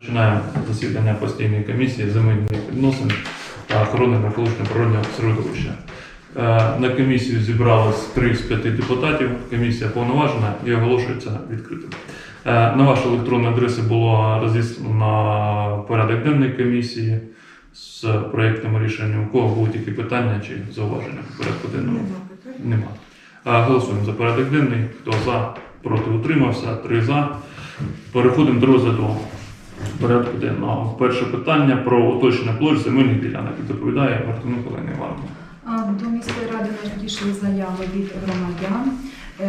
Починаємо засідання постійної комісії земельних відносин та охорони навколишнього природного середовища. Е, На комісію зібралось 3 з 5 депутатів. Комісія повноважена і оголошується відкритим. Е, На вашу електронну адресу було розіслано порядок денний комісії з проєктами рішення. У кого будуть які питання чи зауваження по порядку денному? Нема. Голосуємо за порядок денний. Хто за, проти утримався, три за. Переходимо до розгляду порядку денного. Перше питання про уточнення площ земельних ділянок. Доповідає Мартинук Олена Івановна. До міської ради надійшли заяви від громадян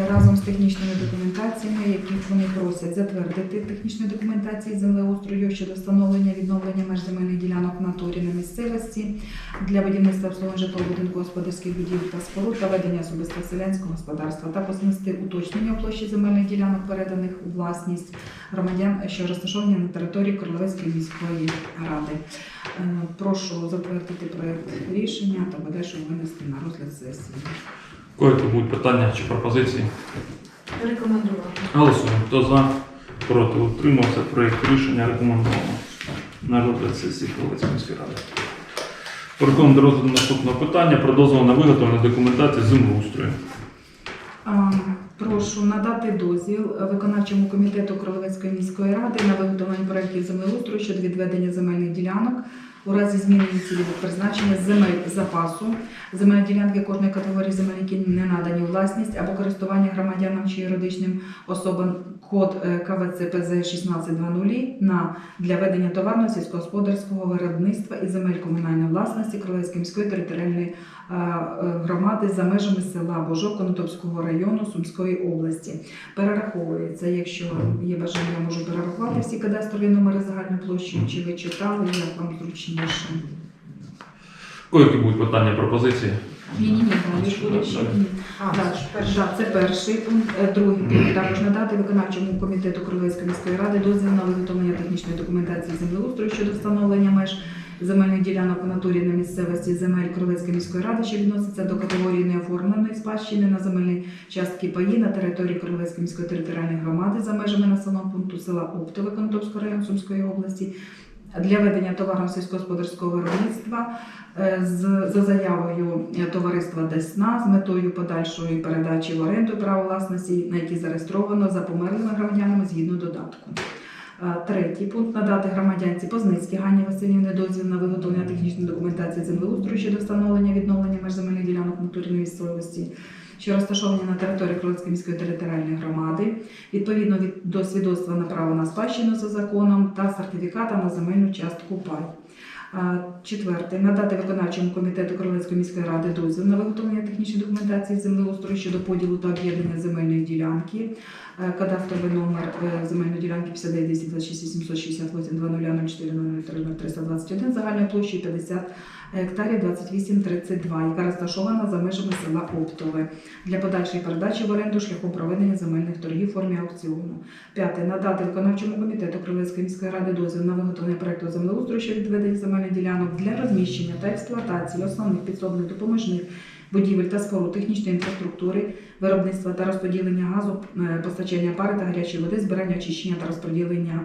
разом з технічними документаціями, які вони просять затвердити технічні документації землеустрою щодо встановлення відновлення меж земельних ділянок в натурі на місцевості для будівництва обслуговування житлового будинку господарських будівель та споруд та ведення особистого селянського господарства. Також внести уточнення площі земельних ділянок, переданих у власність громадян, що розташовані на території Королевської міської ради. Е, Прошу затвердити проект рішення та подальше винести на розгляд сесії. Коїки будуть питання чи пропозиції? Рекомендувати. Голосуємо. Хто за, проти утримався. Проєкт рішення рекомендовано на розгляд сесії Хмельницької міської ради. Переходимо до розгляду наступного питання про дозвіл на виготовлення документації землеустрою. А, Прошу надати дозвіл виконавчому комітету Кролевецької міської ради на виготовлення проєктів землеустрою щодо відведення земельних ділянок у разі зміни цільового призначення земель запасу, земельні ділянки кожної категорії земель, які не надані власність або користування громадянам чи юридичним особам код КВЦПЗ КВЦ ПЗ 1620 на для ведення товарного сільськогосподарського виробництва і земель комунальної власності Кролевської міської територіальної е, е, громади за межами села Божок Конотопського району Сумської області. Перераховується, якщо є бажання, я можу перерахувати всі кадастрові номери загальної площі, чи ви читали, як вам зручніше. Коїки будуть питання пропозиції? Ні, ні, ні, це перший пункт. Е, Другий пункт також надати виконавчому комітету Кривецької міської ради дозвіл на виготовлення технічної документації землеустрою щодо встановлення меж земельних ділянок у натурі на місцевості земель Кривецької міської ради, що відноситься до категорії неоформленої спадщини на земельні частки паї на території Кривецької міської територіальної громади за межами населеного пункту села Оптове Конотопського району Сумської області. Для ведення товарно сільськогосподарського виробництва е, за заявою товариства Десна з метою подальшої передачі в оренду права власності, на які зареєстровано за померлими громадянами згідно додатку. Третій пункт надати громадянці Позницькій Ганні Васильівни дозвіл на виготовлення технічної документації землеустрою щодо встановлення відновлення меж земельних ділянок натурної місцевості, що розташовані на території Кролицької міської територіальної громади, відповідно від до свідоцтва на право на спадщину за законом та сертифіката на земельну частку пай. Четверте. Надати виконавчому комітету Королевської міської ради дозвіл на виготовлення технічної документації землеустрою щодо поділу та об'єднання земельної ділянки. Е, Кадастровий номер е, земельної ділянки 59 226 868 0004 321 загальною площею 50 гектарів 2832, яка розташована за межами села Оптове для подальшої передачі в оренду шляхом проведення земельних торгів в формі аукціону. П'яте. Надати виконавчому комітету Кривецької міської ради дозвіл на виготовлення проекту землеустрою щодо відведення земельних ділянок для розміщення та експлуатації основних підсобних допоміжних будівель та споруд технічної інфраструктури, виробництва та розподілення газу, е, постачання пари та гарячої води, збирання, очищення та розподілення.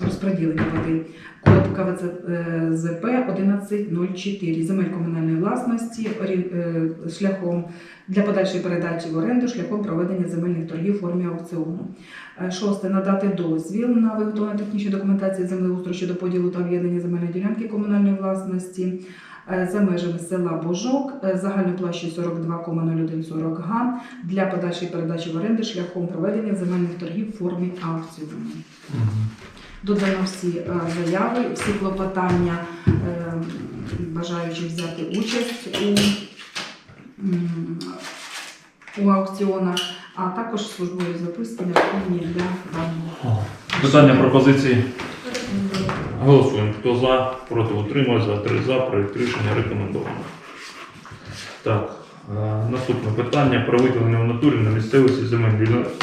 Розподілення води код КВЦ е, ЗП 1104 земель комунальної власності е, шляхом для подальшої передачі в оренду шляхом проведення земельних торгів у формі аукціону. Е, Шосте надати дозвіл на виготовлення технічної документації землеустрою щодо поділу та об'єднання земельної ділянки комунальної власності е, за межами села Божок загальною площею 42,0140 га для подальшої передачі в оренду шляхом проведення земельних торгів у формі аукціону. Додано всі е, заяви, всі клопотання е, бажаючих взяти участь у, у аукціонах, а також службові записки необхідні для даного. Питання пропозиції? Голосуємо. Хто за, проти утримався, три за, проєкт рішення рекомендовано. Так, наступне питання про виділення в натурі на місцевості земель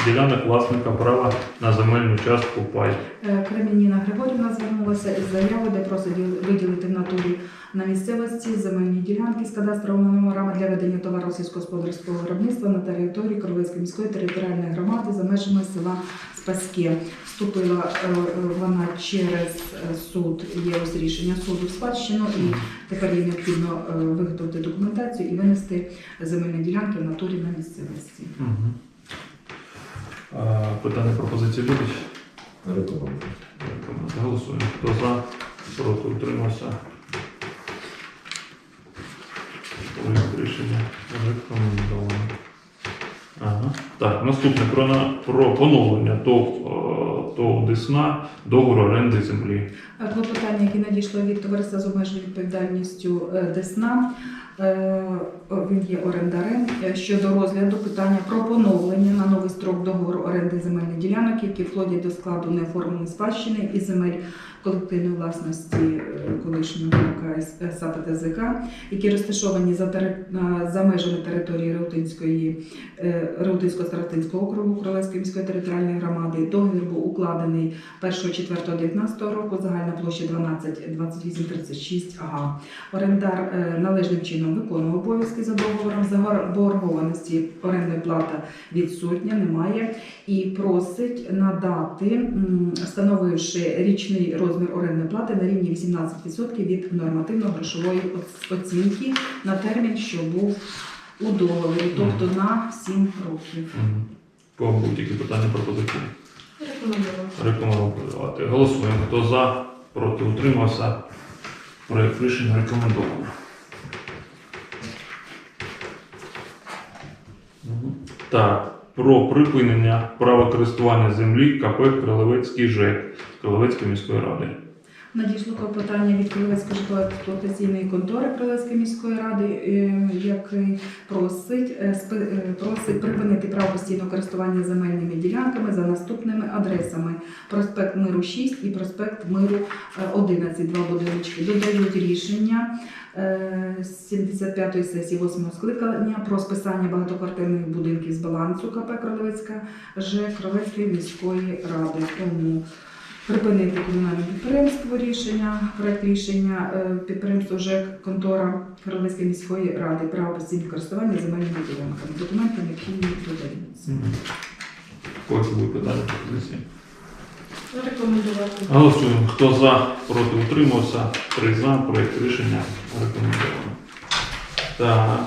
ділянок власника права на земельну частку пай. Е, Кремініна Григорівна звернулася із заявою, де просить виділити в натурі на місцевості земельні ділянки з кадастровими номерами для ведення товару сільськогосподарського виробництва на території Кровецької міської територіальної громади за межами села Спаське. Вступила е, е, вона через е, суд, є ось рішення суду в спадщину, і тепер їй необхідно виготовити документацію і винести земельні ділянки в натурі на місцевості. А, Питання пропозиції будуть? Рекомендую. Рекомендую. Голосуємо. Хто за? Проти утримався. Проект рішення рекомендовано. Ага. Так, наступне про, про поновлення ТОВ, е, ТОВ Десна договору оренди землі. Клопотання, які надійшло від товариства з обмеженою відповідальністю е, Десна, е, він є орендарем е, щодо розгляду питання про поновлення на новий строк договору оренди земельних ділянок, які входять до складу неоформленої спадщини і земель колективної власності колишнього САПТЗК, які розташовані за, тери- за межами території Реутинської Реутинсько-Старостинського округу Королевської міської територіальної громади. Договір був укладений 1.4.19 року, загальна площа 12 28 36 га. Орендар е, належним чином виконував обов'язки за договором. Заборгованості орендної плата відсутня, немає і просить надати, встановивши річний розмір орендної плати на рівні 18% від нормативно-грошової оцінки на термін, що був у договорі, тобто на 7 років. Кого будь-які питання пропозиції? Рекомендувати. Рекомендувати. Голосуємо. Хто за? Проти утримався. Проєкт рішення рекомендовано. Так, про припинення права користування землі КП Кролевецький ЖЕК Кролевецької міської ради. Надійшло клопотання від Крилецької житлово-експлуатаційної контори Крилецької міської ради, е, який просить, е, е, просить припинити право постійного користування земельними ділянками за наступними адресами: проспект Миру 6 і проспект Миру е, 11, два будиночки. Додають рішення е, 75-ї сесії 8 скликання про списання багатоквартирних будинків з балансу КП Кролевецька Ж Кролевецької міської ради. Тому припинити комунальне підприємство рішення, проект рішення е, підприємство ЖЕК контора Карлицької міської ради право постійного користування земельними ділянками. Документи необхідні додаються. Кого будуть питання пропозиції? Рекомендувати. Голосуємо. Хто за? Проти утримався. Три за. Проект рішення рекомендовано. Так.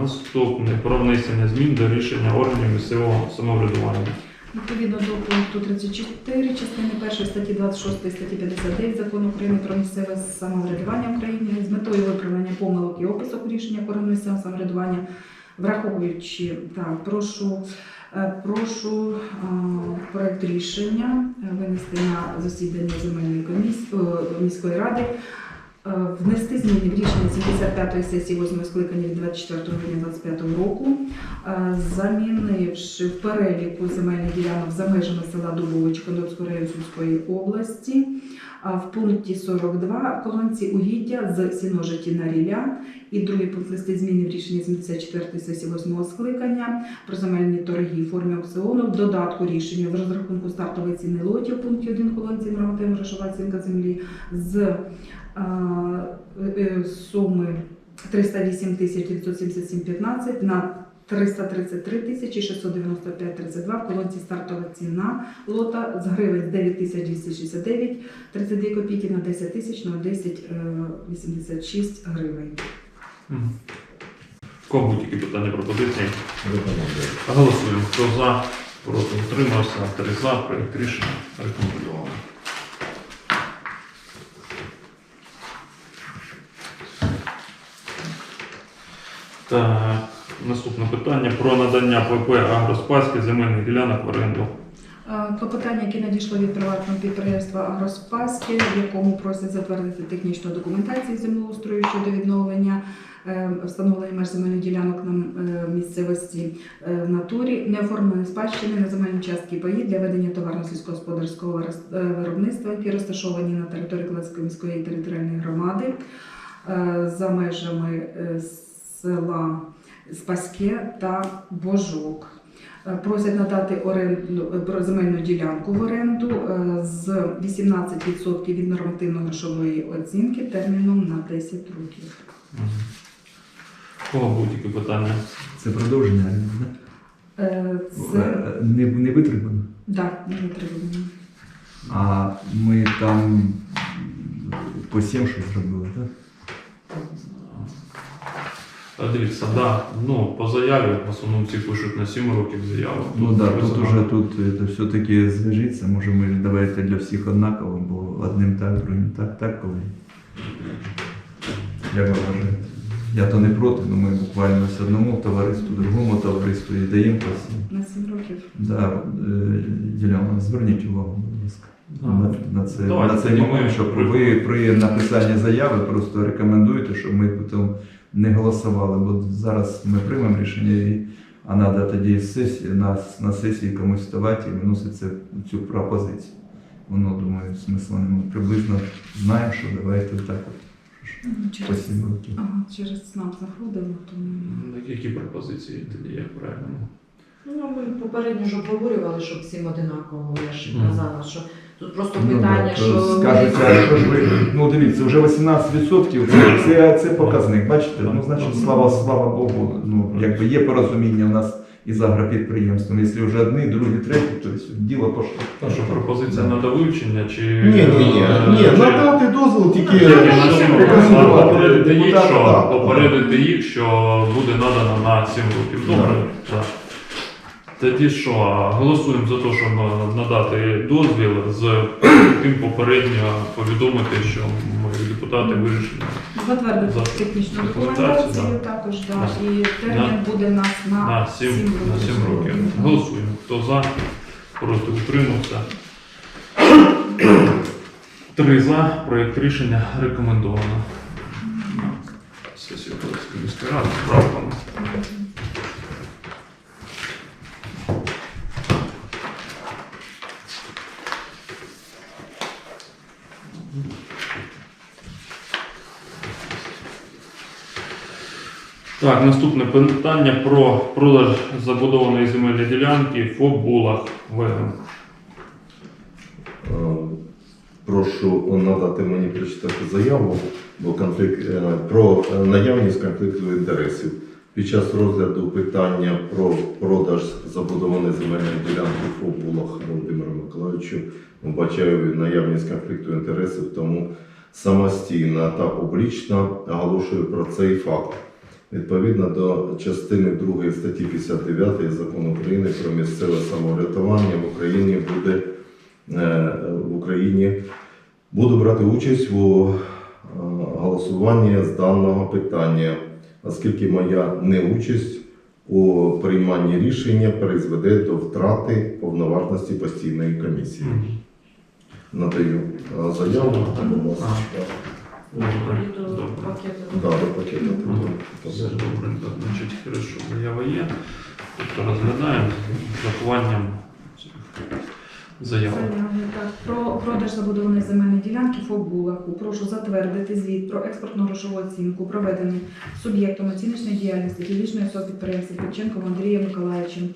Наступне про внесення змін до рішення органів місцевого самоврядування. Відповідно до пункту 34 частини 1 статті 26 статті 59 закону України про місцеве самоврядування в Україні з метою виправлення помилок і описок у рішеннях органів місцевого самоврядування, враховуючи так, прошу. е, Прошу е, проект рішення е, винести на засідання земельної комісії міської ради, внести зміни в рішення 75-ї сесії 8 скликання від 24 грудня 2025 року, е, замінивши в переліку земельних ділянок за межами села Дубович Кондорської району Сумської області. В пункті 42 колонці угіддя з сіножиті на ріля і другий пункт листи зміни в рішенні 74 сесії 8 скликання про земельні торги в формі аукціону в додатку рішення з розрахунку стартової ціни лотів в пункті 1 колонці нормативна грошова оцінка землі з е, суми 308 тисяч 977,15 на 333 тисячі 695,32 в колонці стартова ціна лота з гривень 9 тисяч 269 32 копійки на 10 тисяч на 10 е, 86 гривень. Кого будь-які питання пропозиції? Голосуємо. Хто за? Проти утримався. Три за. Проект рішення рекомендовано. Так, наступне питання про надання ПП Агроспаськи земельних ділянок в оренду. Е, Клопотання, яке надійшло від приватного підприємства Агроспаски, в якому просять затвердити технічну документацію землеустрою щодо відновлення е, встановлення меж земельних ділянок на е, місцевості в натурі, неоформлені спадщини на земельні частки паї для ведення товарно-сільськогосподарського виробництва, які розташовані на території Клецької міської територіальної громади за межами села Спаське та Божок. Е, Просять надати оренду е, земельну ділянку в оренду е, з 18% від нормативно-грошової оцінки терміном на 10 років. Кого будь-які питання? Це продовження. да? Е, Це Не, не витримано. да, не витримано. А ми там по 7 щось зробили, так? Е, Дивіться, да, ну, по заяві в основному всі пишуть на 7 років заяву. Ну так, да, тут висока- уже тут це все-таки зв'яжиться, може ми давайте для всіх однаково, бо одним так, другим так, так коли. Як ви вважаєте? Я то не проти, але ми буквально з одному товариству, другому товариству і даємо по. На 7 років. Да, е, Діляна, зверніть увагу, будь ласка. На, на, це, Давайте на цей момент, щоб ви при написанні заяви просто рекомендуєте, щоб ми потім не голосували, бо зараз ми приймемо рішення, і, а треба тоді сесії, на, на сесії комусь вставати і виносити це- цю пропозицію. Воно, думаю, смисла немає. Приблизно знаємо, що давайте так от. Через, ага, через СНАП заходило, тому Ну, Які пропозиції тоді, як правильно? Ну, ми попередньо ж обговорювали, щоб всім одинаково. Я ж казала, що тут просто Ну, питання, то що скажуть, а що ж ви, ну дивіться, вже 18% це, це, це показник, бачите? Ну, значить, слава, слава Богу, ну, якби є порозуміння у нас із агропідприємством. Якщо вже одні, другі, треті, то все, діло пошло. Та що пропозиція Да. на довивчення чи. Ні, ні, ні. е, Ні, надати дозвіл тільки Ну, сім ну, ну, Попередити їх, що попередити їх, що буде надано на 7 років. Добре. Так. Тоді що, голосуємо за те, щоб надати дозвіл з тим попередньо повідомити, що ми депутати вирішили. затвердити За- технічну документацію, документацію також, На- і термін буде у нас на, На 7, на 7 років. Голосуємо. Хто за, проти утримався. Три за. Проєкт рішення рекомендовано. На Сесію Київської міської ради з правками. Так, наступне питання про продаж забудованої земельної ділянки ФОП Булах Е, Прошу надати мені прочитати заяву бо конфлікт, е, про е, наявність конфлікту інтересів. Під час розгляду питання про продаж забудованої земельної ділянки ФОП Булах Володимиру Миколаївичу вбачаю наявність конфлікту інтересів, тому самостійно та публічно оголошую про цей факт. Відповідно до частини 2 статті 59 Закону України про місцеве самоврядування в Україні буде е, в Україні буду брати участь у е, голосуванні з даного питання, оскільки моя неучасть у прийманні рішення призведе до втрати повноважності постійної комісії. Надаю е, заяву. Добре. до Добре. пакету. Да, до пакету. Все добренько. Значить, хорошо, заява є. Тобто розглядаємо з захованням цих заяв. Заяви, так. Про продаж забудованої земельної ділянки ФОП Булаху. Прошу затвердити звіт про експортну грошову оцінку, проведену суб'єктом оціночної діяльності фізичної особи підприємства Півченком Андрієм Миколаївичем.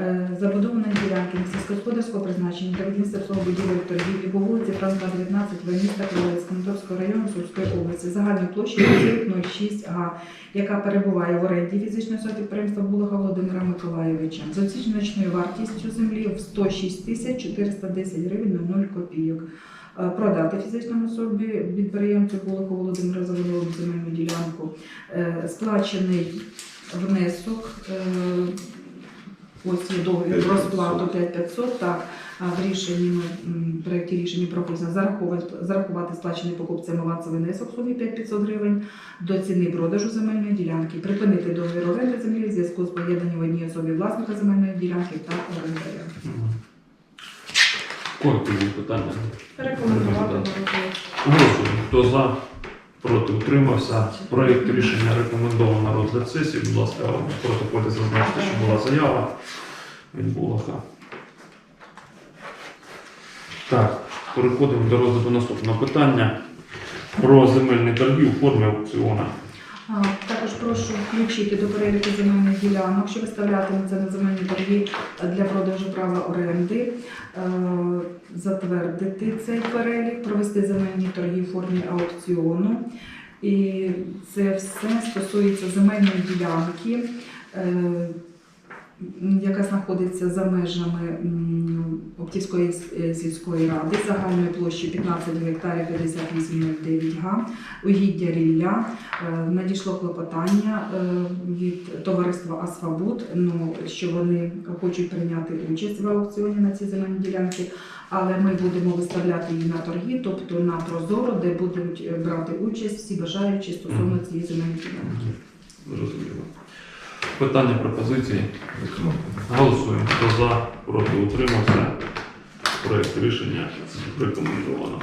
Е, Забудованої ділянки сільськогосподарського призначення та будівництва будівель торгівлі по вулиці Франка 19 в міста Кривець Конотопського району Сумської області загальною площею 06 га, яка перебуває в оренді фізичної особи підприємства Булаха Володимира Миколаєвича з оціночною вартістю землі в 106 тисяч 410 гривень на 0 копійок. Е, Продати фізичному особі підприємцю Булаху Володимира забудову земельну ділянку. Е, Сплачений внесок. Ось є договір про сплату 5500, так, в рішенні, в проєкті рішення прописано зарахувати, зарахувати сплачений покупцям авансовий внесок в сумі 5500 гривень до ціни продажу земельної ділянки, припинити договір оренди землі в зв'язку з поєднанням в одній особі власника земельної ділянки та орендаря. Мгм. Питання. Рекомендувати. Голосуємо. Хто за, проти утримався. Проєкт рішення рекомендовано розгляд сесії. Будь ласка, в протоколі зазначте, що була заява від Булаха. Так, переходимо до розгляду наступного питання про земельні торги у формі аукціону. Також прошу включити до переліку земельних ділянок, що виставлятиметься на земельні торги для продажу права оренди, е, затвердити цей перелік, провести земельні торги в формі аукціону. І це все стосується земельної ділянки. Яка знаходиться за межами Оптівської е, сільської ради загальною площею 15 гектарів 58,09 га, угіддя рілля. Е, Надійшло клопотання е, від товариства Асфабуд, ну, що вони хочуть прийняти участь в аукціоні на цій земельній ділянці, але ми будемо виставляти її на торги, тобто на прозоро, де будуть брати участь всі бажаючі стосовно цієї земельної ділянки. Зрозуміло. Питання пропозиції. Голосуємо. Хто за, проти утримався. Проект рішення рекомендовано.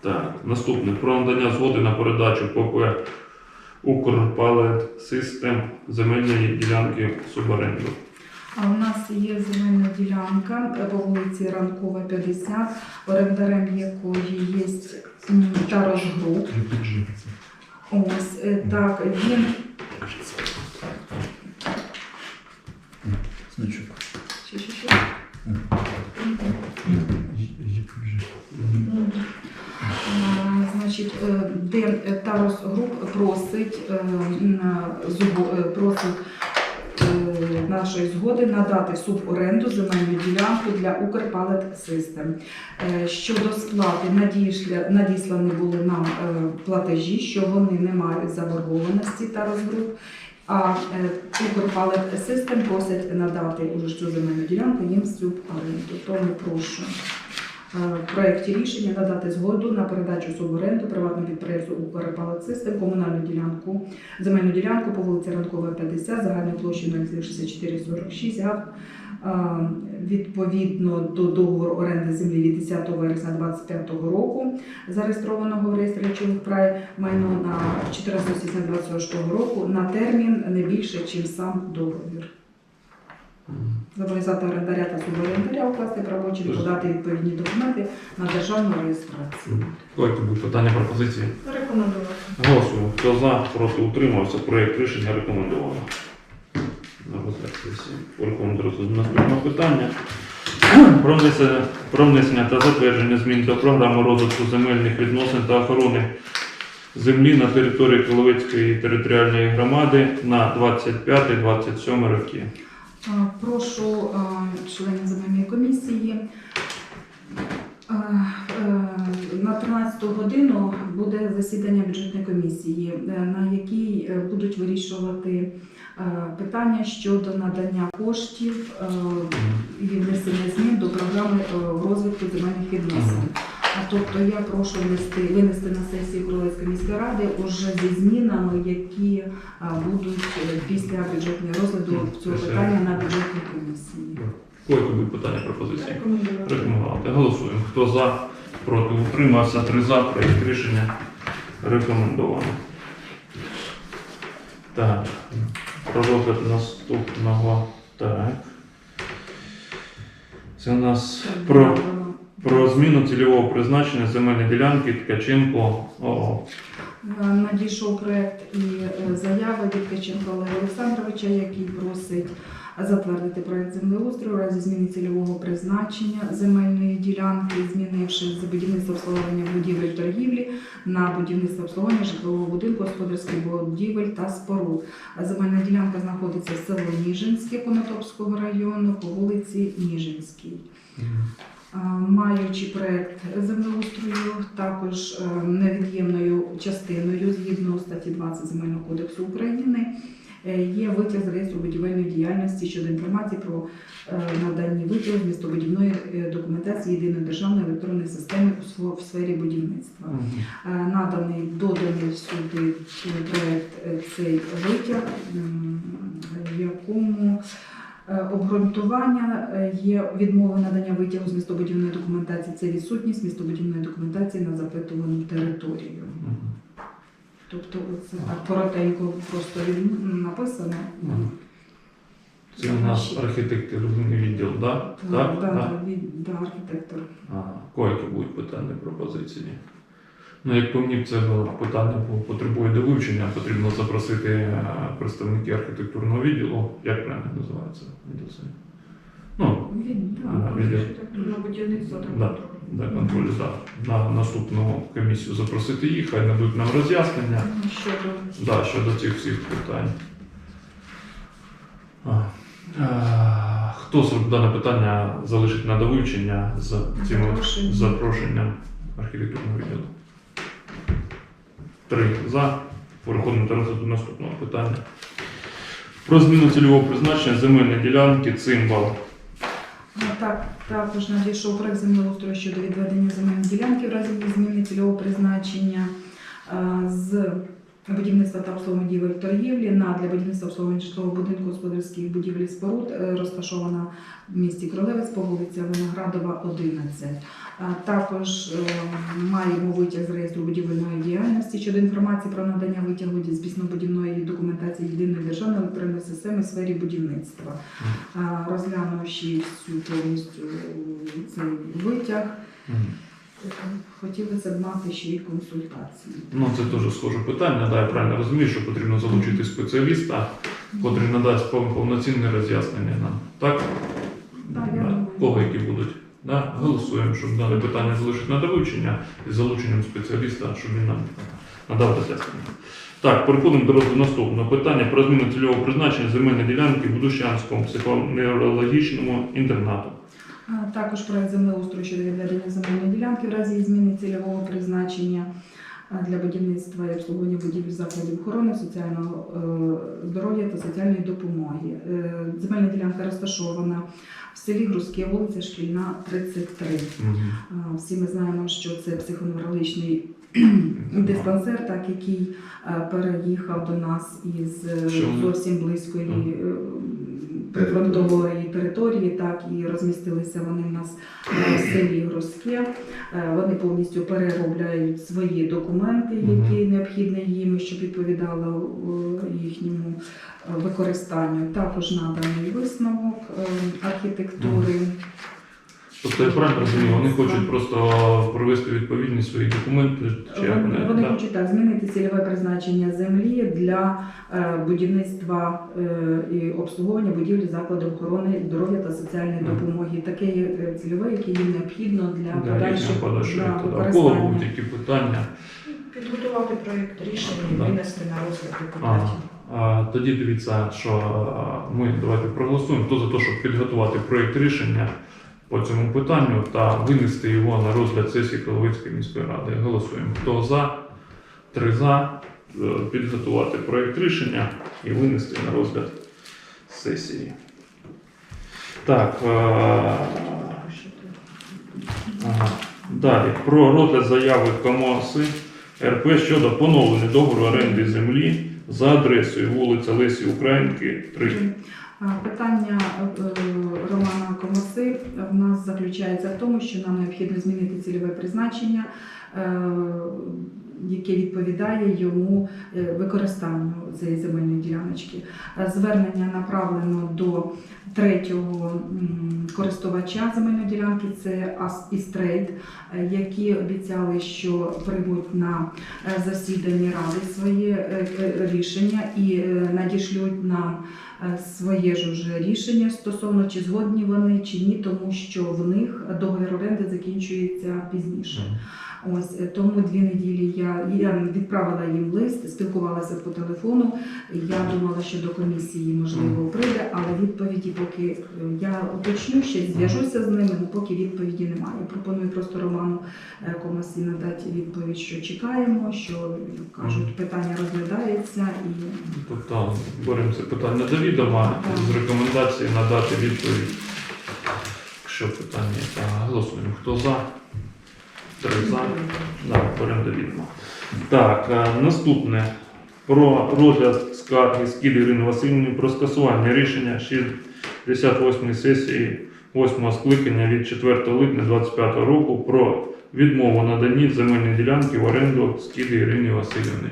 Так, наступне. Про надання згоди на передачу ПП Укрпалет Систем земельної ділянки в суборенду. А у нас є земельна ділянка е, по вулиці Ранкова, 50, орендарем якої є м, Груп. Ось е, так, він. Значить, е, де Тарос Груп просить просить нашої згоди надати суборенду земельну ділянку для Укрпалет Систем. Щодо сплати надіслані були нам е, платежі, що вони не мають заборгованості та розгруп. А е, Укрпалет Систем просять надати уже цю земельну ділянку їм в суборенду. Тому прошу в проєкті рішення надати згоду на передачу суборенду приватному підприємству «Укрпалет Систем» комунальну ділянку, земельну ділянку по вулиці Ранкова, 50, загальною площею 0,6446 га. Е, Відповідно до договору оренди землі від 10 вересня 2025 року, зареєстрованого в реєстрі речових прав майно на 14 січня 2026 року на термін не більше, ніж сам договір. Зобов'язати орендаря та суборендаря укласти правочі, подати відповідні документи на державну реєстрацію. Які будуть питання пропозиції? Рекомендувати. Голосуємо. Хто за, проти утримався. Проект рішення рекомендовано. На розгляд сесії. Розгляду наступного питання. Про внесення, про внесення та затвердження змін до програми розвитку земельних відносин та охорони землі на території Криловецької територіальної громади на 25-27 роки. Прошу членів земельної комісії. е, На 13 годину буде засідання бюджетної комісії, е, на якій е, будуть вирішувати питання щодо надання коштів і внесення змін до програми розвитку земельних відносин. А тобто я прошу внести, винести на сесію Кролевської міської ради уже зі змінами, які будуть е, після бюджетного розгляду цього питання на бюджетній комісії. Які будуть питання пропозиції? Рекомендувати. Голосуємо. Хто за, проти утримався. Три за. Проект рішення рекомендовано. Так. Про розгляд наступного. Так. Це у нас про, про зміну цільового призначення земельної ділянки Ткаченко. ООО. Е, Надійшов проект і е, заява від Ткаченка Олега Олександровича, який просить затвердити проект землеустрою у разі зміни цільового призначення земельної ділянки, змінивши з будівництва обслуговування будівель торгівлі на будівництво обслуговування житлового будинку, господарських будівель та споруд. Земельна ділянка знаходиться в село Ніжинське Конотопського району по вулиці Ніжинській. Маючи проект землеустрою, також е, невід'ємною частиною згідно статті 20 Земельного кодексу України е, є витяг з реєстру будівельної діяльності щодо інформації про е, надані витягу з містобудівної документації єдиної державної електронної системи у в сфері будівництва. Наданий доданий сюди проект цей витяг, в якому обґрунтування е, є відмови надання витягу з містобудівної документації. Це відсутність містобудівної документації на запитувану територію. Тобто це так коротенько просто написано. Це у нас архітектурний відділ, так? Так, Так? архітектор. Які будуть питання пропозиції? Ну, як по мені, це питання по- потребує до вивчення. Потрібно запросити е, представників архітектурного відділу. Як правильно називається? відділ? Ну, Да. Да. для контролю да. на наступну комісію запросити їх, хай надуть нам роз'яснення. Щодо Да, щодо цих всіх питань. А, е, Хто дане питання залишить на довивчення з цим запрошенням архітектурного відділу? Три за. Переходимо до наступного питання. Про зміну цільового призначення земельної ділянки цимбал. Ну, Так, також надійшов проект землеустрою щодо відведення земельної ділянки в разі зміни цільового призначення е, з будівництва та обслуговування будівель торгівлі на для будівництва обслуговування житлового будинку господарських будівель споруд е, розташована в місті Кролевець по вулиці Виноградова, 11. Також е, маємо витяг з реєстру будівельної діяльності щодо інформації про надання витягу з піснобудівної документації єдиної державної електронної системи в сфері будівництва. Розглянувши всю повністю цей витяг, хотілося б мати ще й консультації. Ну, це теж схоже питання. Да, я правильно розумію, що потрібно залучити спеціаліста, котрий надасть повноцінне роз'яснення нам. Так? Я Да. Кого які будуть? Да? Голосуємо, щоб дане питання залишити на довивчення із залученням спеціаліста, щоб він нам надав роз'яснення. Так, переходимо до розгляду наступного питання про зміну цільового призначення земельної ділянки в Будущанському психоневрологічному інтернату. Також проект землеустрою щодо відведення земельної ділянки в разі зміни цільового призначення для будівництва і обслуговування будівель закладів охорони, соціального е, здоров'я та соціальної допомоги. Е, Земельна ділянка розташована в селі Грузьке, вулиця Шкільна, 33. Мгм. Всі ми знаємо, що це психоневрологічний диспансер, так який е, переїхав до нас із зовсім близької прифронтової території, так і розмістилися вони в нас в селі Грозьке. Е, Вони повністю переробляють свої документи, які необхідні їм, щоб відповідало е, їхньому е, використанню. Також наданий висновок архітектури. Тобто я правильно розумію, вони хочуть просто привести відповідність свої документи, чи як Вони, вони да? хочуть так змінити цільове призначення землі для е, будівництва е, і обслуговування будівлі закладів охорони здоров'я та соціальної Мгм. допомоги. Таке є е, цільове, яке їм необхідно для подальших да, туди. У кого використання. будуть які питання? Підготувати проєкт рішення і Да. винести на розгляд депутатів. А, тоді дивіться, що а, ми давайте проголосуємо. Хто за те, щоб підготувати проєкт рішення по цьому питанню та винести його на розгляд сесії Коловицької міської ради. Голосуємо. Хто за? Три за. Е, Підготувати проєкт рішення і винести на розгляд сесії. Так. е, Ага. Далі про розгляд заяви КМОСи РП щодо поновлення договору оренди землі за адресою вулиця Лесі Українки, 3. А, Питання е, Романа Комаси в нас заключається в тому, що нам необхідно змінити цільове призначення, е, яке відповідає йому е, використанню цієї земельної діляночки. Е, Звернення направлено до третього користувача земельної ділянки, це Істрейд, е, які обіцяли, що приймуть на засіданні ради своє рішення і надішлють нам своє ж уже рішення стосовно чи згодні вони чи ні, тому що в них договір оренди закінчується пізніше. Ось е, тому дві неділі я, я відправила їм лист, спілкувалася по телефону. Я думала, що до комісії можливо прийде, але відповіді поки е, я уточню ще зв'яжуся з ними, але поки відповіді немає. Пропоную просто Роману е, Комасі надати відповідь, що чекаємо, що кажуть, питання розглядається і Тобто беремо це питання до відома з рекомендацією надати відповідь. Якщо питання, голосуємо. Хто за? Три за. Да, беремо до відома. Так, е, наступне. Про розгляд скарги Скіл Ірини Васильівни про скасування рішення 68 сесії 8 скликання від 4 липня 2025 року про відмову наданні земельної ділянки в оренду Скіді Ірині Васильівни.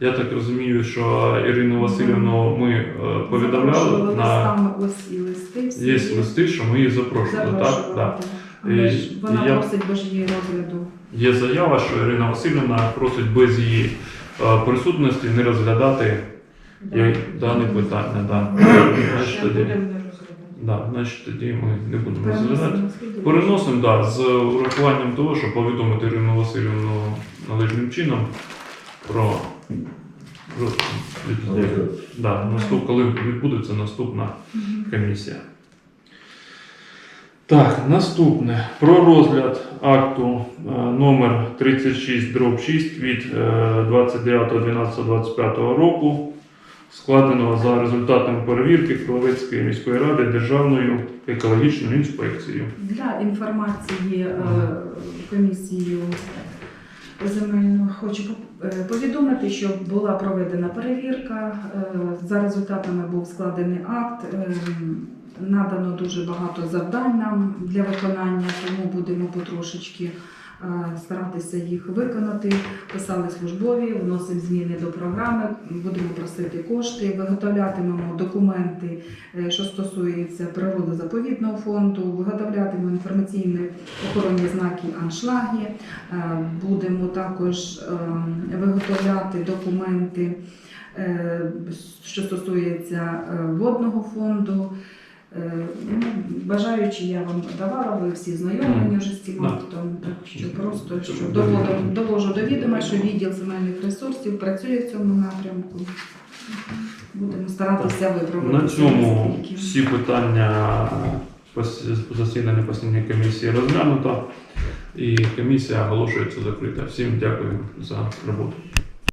Я так розумію, що Ірину Васильівну ми е, повідомляли на листи. є листи, що ми її запрошували, так? так. І- ж вона я- просить без її розгляду. Є заява, що Ірина Васильівна просить без її е, присутності не розглядати Да. дане питання. Да. Значить, Ще тоді будемо не розглядати. Да, значить тоді ми не будемо розглядати. Переносимо да, з урахуванням того, щоб повідомити Ірину Васильівну належним чином про, про Розгляд. да, наступ, коли відбудеться наступна комісія. Так, наступне. Про розгляд акту е, номер 36 дроб 6 від е, 29.12.25 року, складеного за результатами перевірки Кролевецької міської ради Державною екологічною інспекцією. Для інформації е, комісію земельну хочу е, повідомити, що була проведена перевірка. е, За результатами був складений акт. Надано дуже багато завдань нам для виконання, тому будемо потрошечки е, старатися їх виконати. Писали службові, вносимо зміни до програми, будемо просити кошти, виготовлятимемо документи е, що стосується природозаповідного фонду, виготовлятимемо інформаційні охоронні знаки аншлаги, Е, будемо також ем, виготовляти документи, що стосується водного фонду. Е, ну, Бажаючи, я вам давала, ви всі знайомлені вже з цим актом, так що просто що доводу, довожу до відома, що відділ земельних ресурсів працює в цьому напрямку. Будемо старатися виправити. На цьому всі питання засідання постійної комісії розглянуто, і комісія оголошується закрита. Всім дякую за роботу.